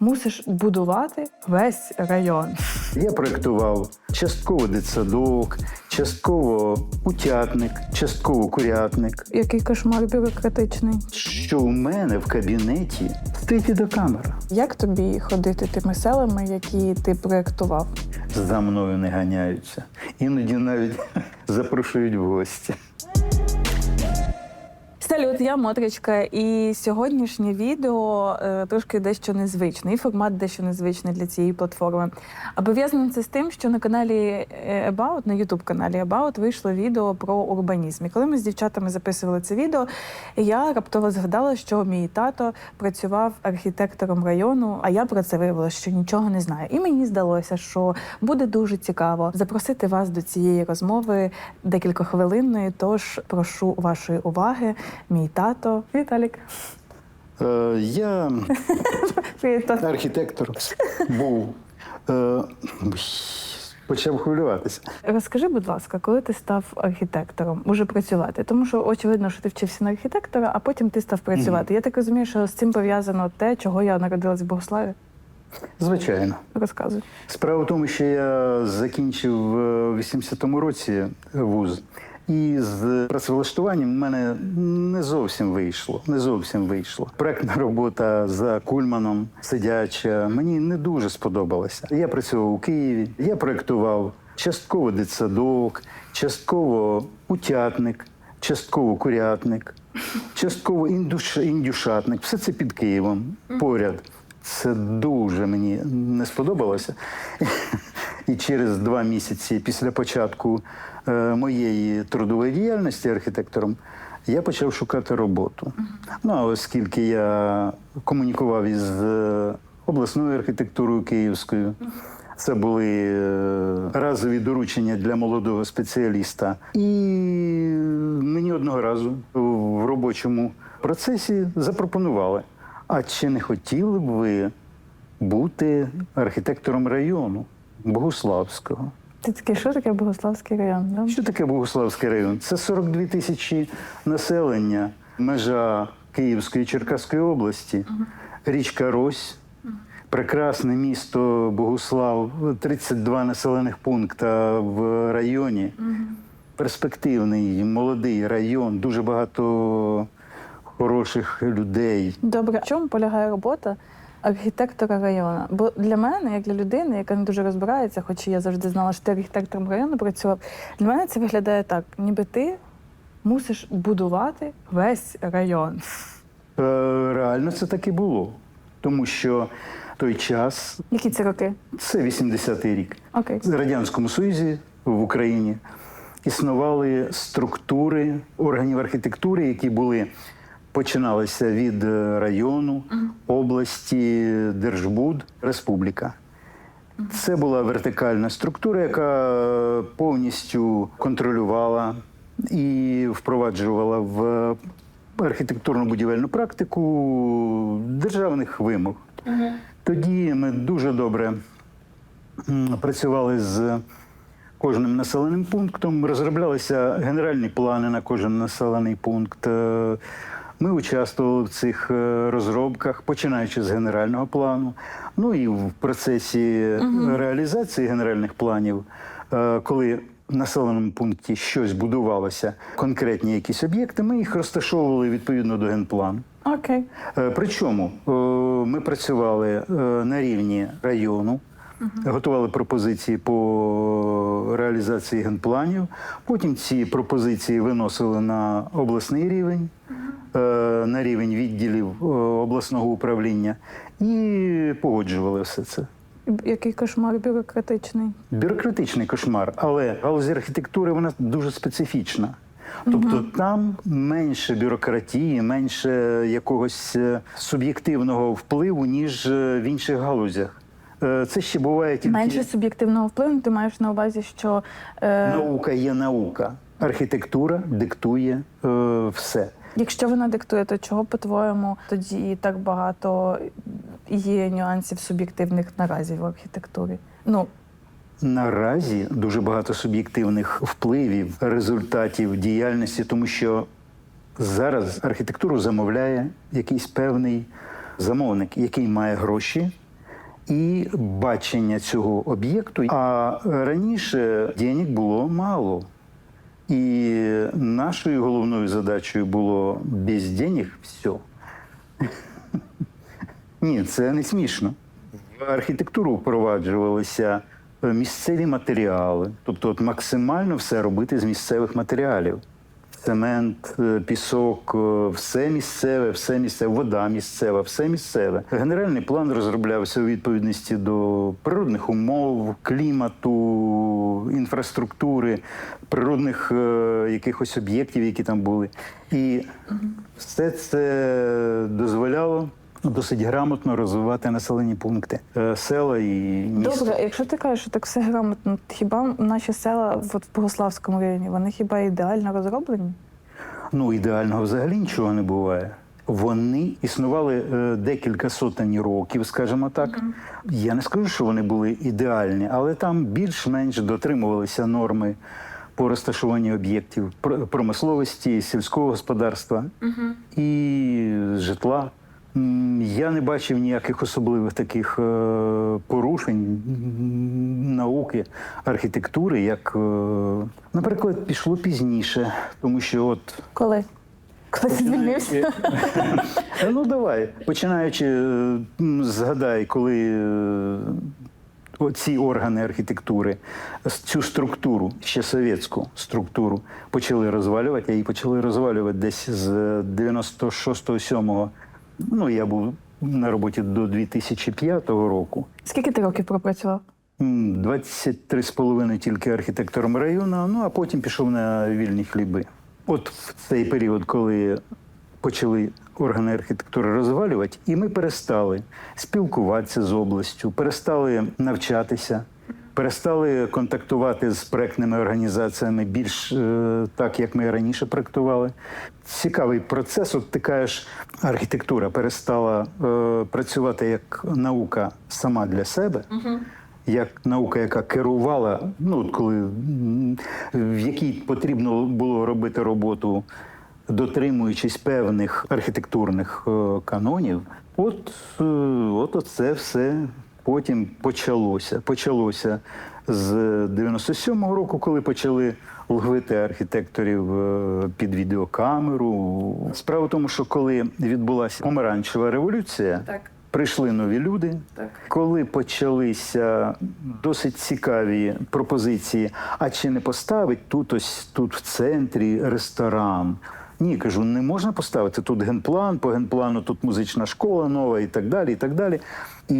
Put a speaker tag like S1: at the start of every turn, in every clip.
S1: мусиш будувати весь район.
S2: Я проєктував частково дитсадок, частково утятник, частково курятник.
S1: Який кошмар бюрократичний.
S2: Що у мене в кабінеті стоїть відеокамера.
S1: Як тобі ходити тими селами, які ти проєктував?
S2: За мною не ганяються. Іноді навіть запрошують в гості.
S1: Салют, я Мотричка, і сьогоднішнє відео е, трошки дещо незвичне, і формат дещо незвичний для цієї платформи. А пов'язано це з тим, що на каналі е, About, на youtube каналі About вийшло відео про урбанізм. І коли ми з дівчатами записували це відео, я раптово згадала, що мій тато працював архітектором району, а я про це виявила, що нічого не знаю. І мені здалося, що буде дуже цікаво запросити вас до цієї розмови декілька хвилинної. Тож прошу вашої уваги. Мій тато Віталік.
S2: Е, я архітектор був. Е, почав хвилюватися.
S1: Розкажи, будь ласка, коли ти став архітектором, уже працювати? Тому що очевидно, що ти вчився на архітектора, а потім ти став працювати. Я так розумію, що з цим пов'язано те, чого я народилась в Богославі.
S2: Звичайно.
S1: Розказуй.
S2: Справа в тому, що я закінчив е, в 80-му році вуз. І з працевлаштуванням в мене не зовсім вийшло. Не зовсім вийшло. Проектна робота за Кульманом, сидяча, мені не дуже сподобалася. Я працював у Києві, я проєктував частково дитсадок, частково утятник, частково курятник, частково індуш, індюшатник. Все це під Києвом поряд. Це дуже мені не сподобалося. І через два місяці після початку е, моєї трудової діяльності архітектором я почав шукати роботу. Ну а оскільки я комунікував із е, обласною архітектурою київською, це були е, разові доручення для молодого спеціаліста. І мені одного разу в робочому процесі запропонували. А чи не хотіли б ви бути архітектором району Богуславського?
S1: Ти такий, що таке Богославський район? Да?
S2: Що таке Богуславський район? Це 42 тисячі населення, межа Київської і Черкаської області, річка Рось, прекрасне місто Богуслав, 32 населених пункта в районі. Перспективний, молодий район, дуже багато хороших людей.
S1: Добре, в чому полягає робота архітектора району? Бо для мене, як для людини, яка не дуже розбирається, хоч я завжди знала, що ти архітектором району працював, для мене це виглядає так, ніби ти мусиш будувати весь район.
S2: Е, Реально це так і було. Тому що той час,
S1: Які це роки?
S2: це 80-й рік.
S1: Окей.
S2: В Радянському Союзі в Україні існували структури органів архітектури, які були починалися від е, району, області, Держбуд, республіка. Це була вертикальна структура, яка повністю контролювала і впроваджувала в архітектурно-будівельну практику державних вимог. Тоді ми дуже добре працювали з кожним населеним пунктом, розроблялися генеральні плани на кожен населений пункт. Ми участвували в цих е, розробках, починаючи з генерального плану. Ну і в процесі реалізації генеральних планів, е, коли в населеному пункті щось будувалося, конкретні якісь об'єкти, ми їх розташовували відповідно до генплану.
S1: Окей.
S2: Причому ми працювали на рівні району, готували пропозиції по реалізації генпланів. Потім ці пропозиції виносили на обласний рівень, е, на рівень відділів е, обласного управління і погоджували все це.
S1: Який кошмар бюрократичний.
S2: Бюрократичний кошмар, але галузь архітектури вона дуже специфічна. Тобто там менше бюрократії, менше якогось е, суб'єктивного впливу, ніж е, в інших галузях. Е, Це ще буває тільки
S1: Менше суб'єктивного впливу, ти маєш на увазі, що е,
S2: наука є наука. Архітектура диктує е, все.
S1: Якщо вона диктує, то чого, по-твоєму, тоді так багато є нюансів суб'єктивних наразі в архітектурі? Ну,
S2: Наразі дуже багато суб'єктивних впливів, результатів діяльності, тому що зараз архітектуру замовляє якийсь певний замовник, який має гроші і бачення цього об'єкту. А раніше денег було мало. І нашою головною задачею було без денег все. Ні, це не смішно. В архітектуру впроваджувалися е, місцеві матеріали, тобто от максимально все робити з місцевих матеріалів. Цемент, е, пісок, е, все місцеве, все місцеве, вода місцева, все місцеве. Генеральний план розроблявся у відповідності до природних умов, клімату, інфраструктури, природних е, якихось об'єктів, які там були. І все це дозволяло досить грамотно розвивати населені пункти, е, села і міста.
S1: Добре, якщо ти кажеш, що так все грамотно, хіба наші села от в Богославському районі, вони хіба ідеально розроблені?
S2: Ну, ідеального взагалі нічого не буває. Вони існували е, декілька сотень років, скажімо так. Я не скажу, що вони були ідеальні, але там більш-менш дотримувалися норми по розташуванню об'єктів пр- промисловості, сільського господарства і житла. Я не бачив ніяких особливих таких е, порушень науки, архітектури, як, е, наприклад, пішло пізніше, тому що от
S1: Коли? Коли ти звільнився?
S2: Е, Ну давай, починаючи, згадай, коли ці органи архітектури, цю структуру, ще совєтську структуру, почали розвалювати, а її почали розвалювати десь з 96-7. Ну, я був на роботі до 2005 року.
S1: Скільки ти років пропрацював?
S2: М, 23 з половиною тільки архітектором району, ну а потім пішов на вільні хліби. От в цей період, коли почали органи архітектури розвалювати, і ми перестали спілкуватися з областю, перестали навчатися, перестали контактувати з проектними організаціями більш е, так, як ми раніше проектували. Цікавий процес. От ти кажеш, архітектура перестала е, працювати як наука сама для себе як наука, яка керувала, ну от коли в якій потрібно було робити роботу, дотримуючись певних архітектурних е, канонів, от, е, от це все потім почалося. Почалося з 97-го року, коли почали ловити архітекторів е, під відеокамеру. Справа в тому, що коли відбулася помаранчева революція,
S1: Так.
S2: прийшли нові люди.
S1: Так.
S2: Коли почалися досить цікаві пропозиції, а чи не поставить тут ось тут в центрі ресторан? Ні, кажу, не можна поставити тут генплан, по генплану тут музична школа нова і так далі. І так далі. І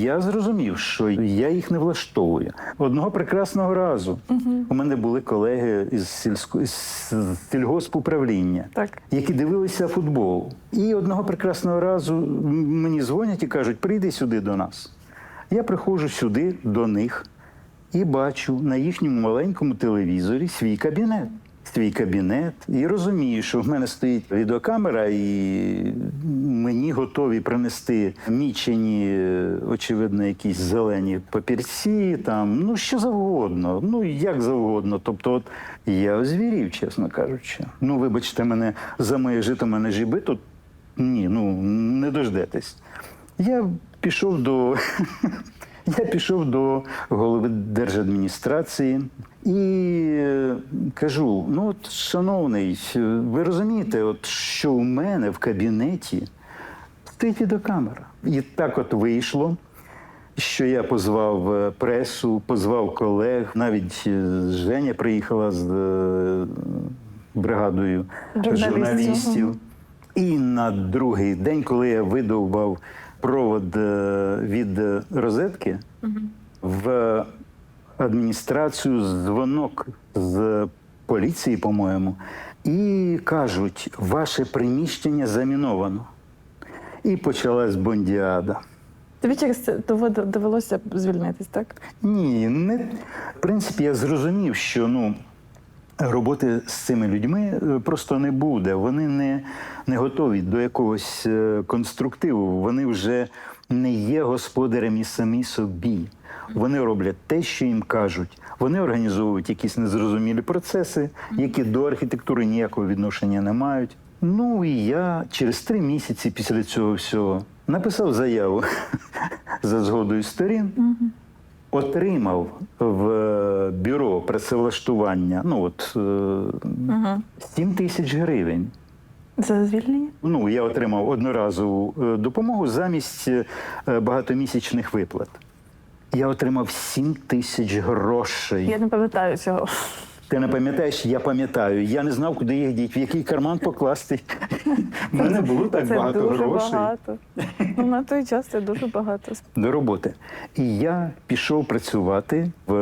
S2: я зрозумів, що я їх не влаштовую. Одного прекрасного разу у мене були колеги із сільсько з сільгоспуправління
S1: Так.
S2: які дивилися футбол. І одного прекрасного разу мені дзвонять і кажуть: прийди сюди до нас. Я приходжу сюди до них і бачу на їхньому маленькому телевізорі свій кабінет. Свій кабінет і розумію, що в мене стоїть відеокамера, і мені готові принести мічені, очевидно, якісь зелені папірці, там ну що завгодно, ну як завгодно. Тобто, от я озвірів, чесно кажучи. Ну, вибачте мене за моє жито мене жіби, тут ні, ну не дождетесь. Я пішов до. Я пішов до голови держадміністрації і е, кажу: ну, от, шановний, е, ви розумієте, от що у мене в кабінеті стоїть відеокамера. І так от вийшло, що я позвав е, пресу, позвав колег, навіть Женя приїхала з бригадою
S1: Журналістів.
S2: І на другий день, коли я видовбав провод е, від розетки в адміністрацію дзвонок з поліції, по-моєму, і кажуть, ваше приміщення заміновано. І почалась бондіада.
S1: Тобі через це довелося звільнитись, так?
S2: Ні, не в принципі, я зрозумів, що ну. Роботи з цими людьми е, просто не буде. Вони не, не готові до якогось е, конструктиву. Вони вже не є господарями самі собі. Вони роблять те, що їм кажуть. Вони організовують якісь незрозумілі процеси, які до архітектури ніякого відношення не мають. Ну і я через три місяці після цього всього написав заяву за згодою сторін. Отримав в е, бюро працевлаштування ну от е,
S1: Угу.
S2: 7 тисяч гривень.
S1: За звільнення?
S2: Ну, я отримав одноразову е, допомогу замість е, багатомісячних виплат. Я отримав 7 тисяч грошей.
S1: Я не пам'ятаю цього.
S2: Ти не пам'ятаєш? Я пам'ятаю. Я не знав, куди їх діти, в який карман покласти. У мене було так багато грошей
S1: на той час це дуже багато.
S2: до роботи. І я пішов працювати в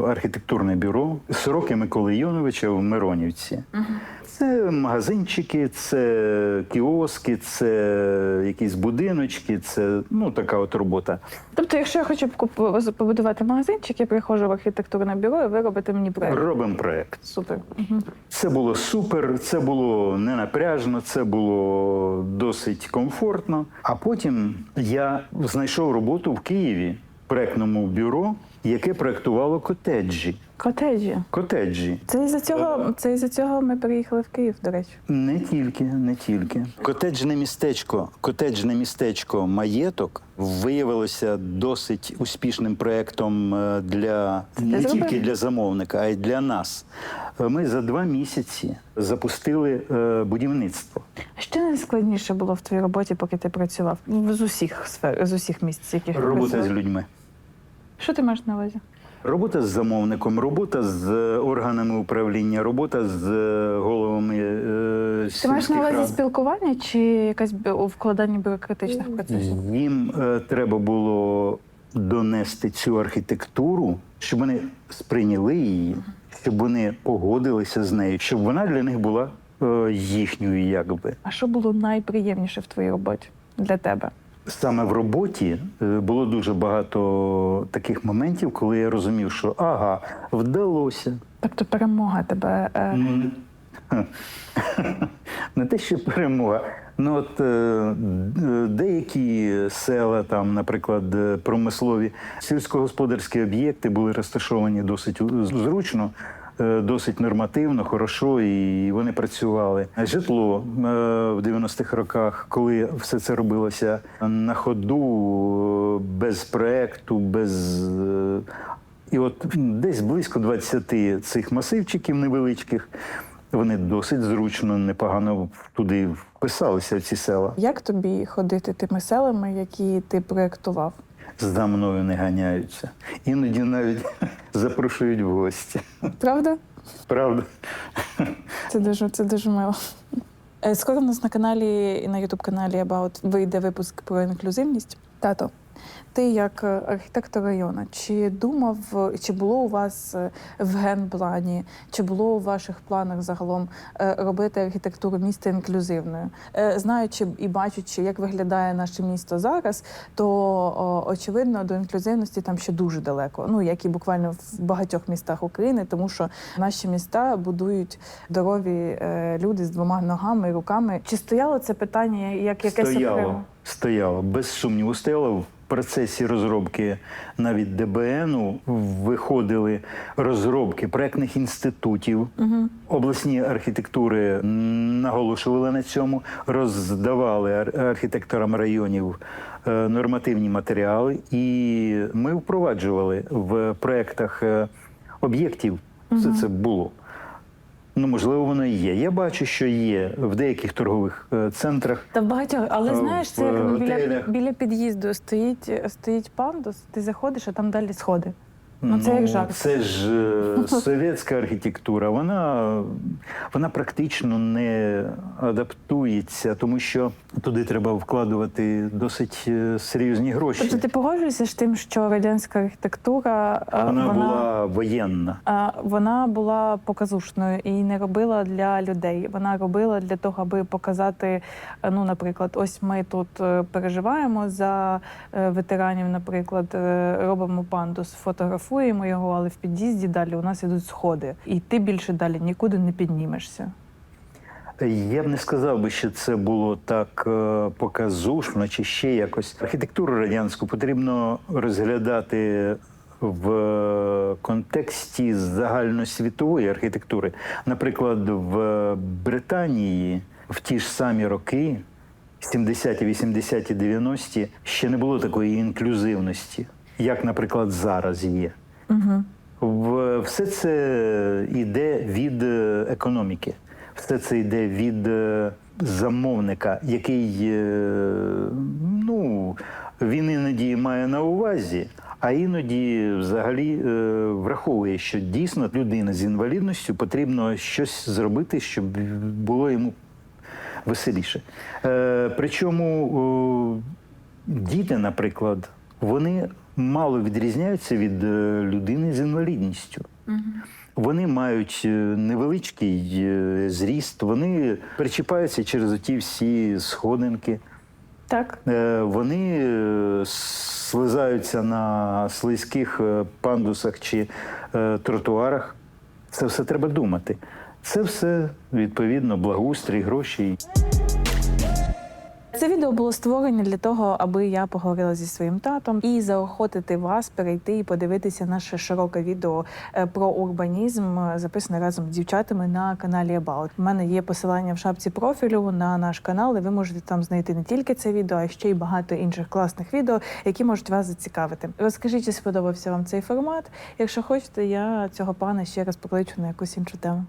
S2: архітектурне бюро Сороки Миколи Йоновича в Миронівці. Це магазинчики, це кіоски, це якісь будиночки, це ну така от робота.
S1: Тобто, якщо я хочу побудувати магазинчик, я приходжу в архітектурне бюро, і ви робите мені проєкт.
S2: Робимо проект.
S1: Супер. Угу.
S2: Це було супер, це було не напряжно, це було досить комфортно. А потім я знайшов роботу в Києві проектному бюро, яке проектувало котеджі.
S1: Котеджі.
S2: Котеджі.
S1: Це із-за цього, це із-за цього ми переїхали в Київ, до речі.
S2: Не тільки, не тільки. Котеджне містечко, котеджне містечко маєток виявилося досить успішним проєктом е, для не
S1: зробив?
S2: тільки для замовника, а й для нас. Е, Ми за два місяці запустили е, будівництво.
S1: Що найскладніше було в твоїй роботі, поки ти працював? З усіх сфер, з усіх місць, яких
S2: Робота з людьми.
S1: Що ти маєш на увазі?
S2: Робота з замовником, робота з е, органами управління, робота з е, головами е,
S1: Ти маєш на увазі
S2: рад.
S1: спілкування чи якась вкладання бюрократичних процесів?
S2: Їм е, треба було донести цю архітектуру, щоб вони сприйняли її, щоб вони погодилися з нею, щоб вона для них була е, їхньою, якби.
S1: А що було найприємніше в твоїй роботі для тебе?
S2: Саме в роботі е, було дуже багато таких моментів, коли я розумів, що ага, вдалося.
S1: Тобто перемога тебе. Е...
S2: Ну, не- те, що перемога. Ну от е, деякі села, там, наприклад, промислові сільськогосподарські об'єкти були розташовані досить зручно, досить нормативно, хорошо, і вони працювали. Житло е, в 90-х роках, коли все це робилося на ходу, е, без проекту, без. е, і от десь близько 20 цих масивчиків невеличких, вони досить зручно, непогано туди вписалися в ці села.
S1: Як тобі ходити тими селами, які ти проєктував?
S2: За мною не ганяються. Іноді навіть запрошують в гості.
S1: Правда?
S2: Правда?
S1: Це дуже, це дуже мило. Е, Скоро в нас на каналі і на Ютуб каналі About вийде випуск про інклюзивність. Тато, ти як е, архітектор району, чи думав, е, чи було у вас е, в генплані, чи було у ваших планах загалом робити архітектуру міста інклюзивною? Знаючи і бачачи, як виглядає наше місто зараз, то очевидно до інклюзивності там ще дуже далеко. Ну як і буквально в багатьох містах України, тому що наші міста будують здорові люди з двома ногами і руками. Чи стояло це питання як якесь
S2: Стояло, стояло, без сумніву, стояло процесі розробки навіть ДБНу виходили розробки проектних інститутів.
S1: Угу.
S2: Обласні архітектури наголошували на цьому, роздавали архітекторам районів е, нормативні матеріали, і ми впроваджували в проектах е, об'єктів. Все це було. Ну, можливо, воно і є. Я бачу, що є в деяких торгових е, центрах.
S1: Та в багатьох, але
S2: Е,
S1: знаєш, це як біля, біля під'їзду стоїть, стоїть пандус, ти заходиш, а там далі сходи. Ну, це як жарт.
S2: Це ж е, совєтська архітектура. Вона, вона практично не адаптується, тому що туди треба вкладувати досить е, серйозні гроші.
S1: Тобто ти погоджуєшся з тим, що радянська архітектура е,
S2: Вона була воєнна.
S1: А, Вона була показушною і не робила для людей. Вона робила для того, аби показати. е, Ну, наприклад, ось ми тут е, переживаємо за е, ветеранів. Наприклад, е, робимо пандус, фотографуємо його, але в під'їзді далі у нас ідуть сходи, і ти більше далі нікуди не піднімешся.
S2: Я б не сказав би, що це було так е, показушно чи ще якось. Архітектуру радянську потрібно розглядати в контексті загальносвітової архітектури. Наприклад, в Британії в ті ж самі роки, 70-ті, 80-ті, 90-ті ще не було такої інклюзивності, як, наприклад, зараз є.
S1: Угу.
S2: Все це йде від е, економіки, все це йде від е, замовника, який е, ну, він іноді має на увазі, а іноді взагалі враховує, що дійсно людина з інвалідністю потрібно щось зробити, щоб було йому веселіше. Причому діти, наприклад, вони мало відрізняються від е, людини з інвалідністю. Вони мають е, невеличкий е, зріст, вони перечіпаються через ті всі сходинки.
S1: Так.
S2: Вони слизаються на слизьких пандусах чи тротуарах. Це все треба думати. Це все відповідно благоустрій, гроші.
S1: Це відео було створено для того, аби я поговорила зі своїм татом і заохотити вас перейти і подивитися наше широке відео е, про урбанізм, е, записане разом з дівчатами на каналі About. У мене є посилання в шапці профілю на наш канал, і ви можете там знайти не тільки це відео, а ще й багато інших класних відео, які можуть вас зацікавити. Розкажіть, чи сподобався вам цей формат. Якщо хочете, я цього пана ще раз покличу на якусь іншу тему.